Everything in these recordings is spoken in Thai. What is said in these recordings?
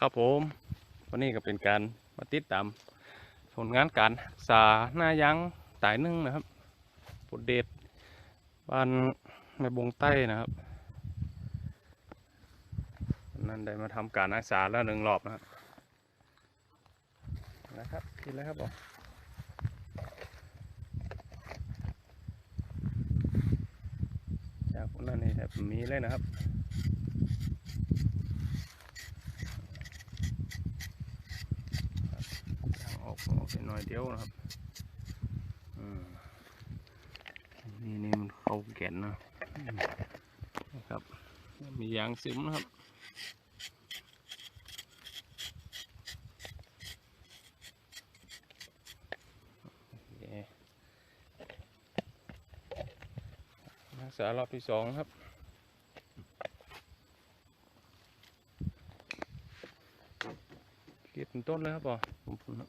ครับผมวันนี้ก็เป็นการมาติดตามผลงานการรักษาหน้ายางตายนึ่งนะครับปวดเดชบ้านแม่บงใต้นะครับนั่นได้มาทำการรักษาแล้วหนึ่งรอบนะครับนะครับกินแล้วครับผมจากนนั้นนี่แทบมีเลยนะครับ ยาง ออกออกไปหน่อยเดียวนะครับอืมนี่นี่มันเข้าแก่นนะนะครับ มียางซึมนะครับโอเครักษารอบที่สองครับเกศเป็นต้นเลยครับป่อผมพูดนะ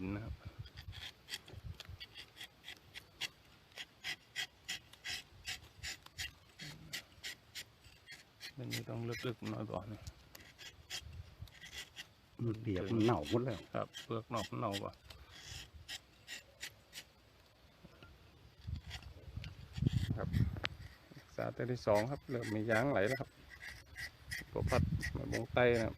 นนะครับมันนี้ต้องลึกๆหน่อยก่อนนะมันเปียกมันเน่าหมดแล้วครับเปลือกนอกเน่าป่ะครับรักษาตัวที่สองครับ เริ่มมียางไหลแล้วครับตัวพัดมาวงไตนะครับ